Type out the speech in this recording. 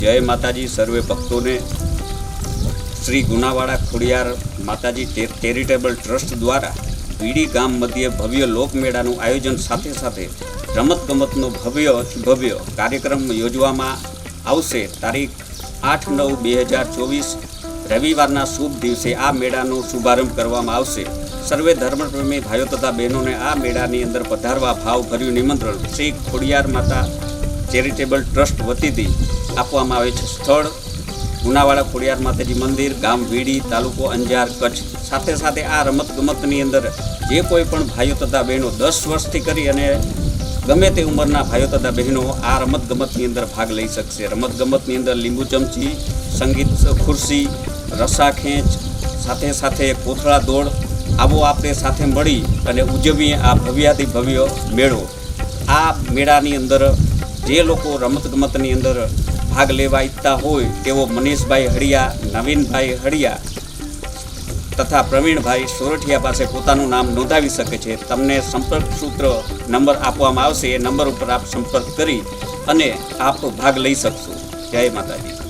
જય માતાજી, સર્વે ભક્તોને. શ્રી ગુનાવાડા ખોડિયાર માતાજી ચેરિટેબલ ટ્રસ્ટ દ્વારા વીડી ગામ મધ્યે ભવ્ય લોકમેળાનું આયોજન સાથે સાથે રમતગમતનો ભવ્ય ભવ્ય કાર્યક્રમ યોજવામાં આવશે. તારીખ આઠ નવ બે હજાર ચોવીસ, રવિવારના શુભ દિવસે આ મેળાનો શુભારંભ કરવામાં આવશે. સર્વે ધર્મપ્રેમી ભાઈઓ તથા બહેનોને આ મેળાની અંદર પધારવા ભાવભર્યું નિમંત્રણ. શ્રી ખોડિયાર માતા ચેરિટેબલ ટ્રસ્ટ વતીથી આપવામાં આવે છે સ્થળ. ગુનાવાડા ખોડિયાર માતાજી મંદિર, ગામ વીડી તાલુકો અંજાર, કચ્છ. સાથે સાથે આ રમતગમતની અંદર જે કોઈ પણ ભાઈઓ તથા બહેનો દસ વર્ષથી કરી અને ગમે તે ઉંમરના ભાઈઓ તથા બહેનો આ રમતગમતની અંદર ભાગ લઈ શકશે. રમત ગમતની અંદર લીંબુ ચમચી, સંગીત ખુરશી રસા ખેંચ સાથે સાથે કોથળા દોડ, આવો આપણે સાથે મળી અને ઉજવીએ આ ભવ્યાતિ ભવ્ય મેળો. આ મેળાની અંદર જે લોકો રમતગમતની અંદર ભાગ લેવા ઈચ્છતા હોય, તેઓ મનીષભાઈ હળિયા નવીનભાઈ હળિયા તથા પ્રવીણભાઈ સોરઠિયા પાસે પોતાનું નામ નોંધાવી શકે છે. તમને સંપર્ક સૂત્ર નંબર આપવામાં આવશે. એ નંબર ઉપર આપ સંપર્ક કરી અને આપ ભાગ લઈ શકશો. જય માતાજી.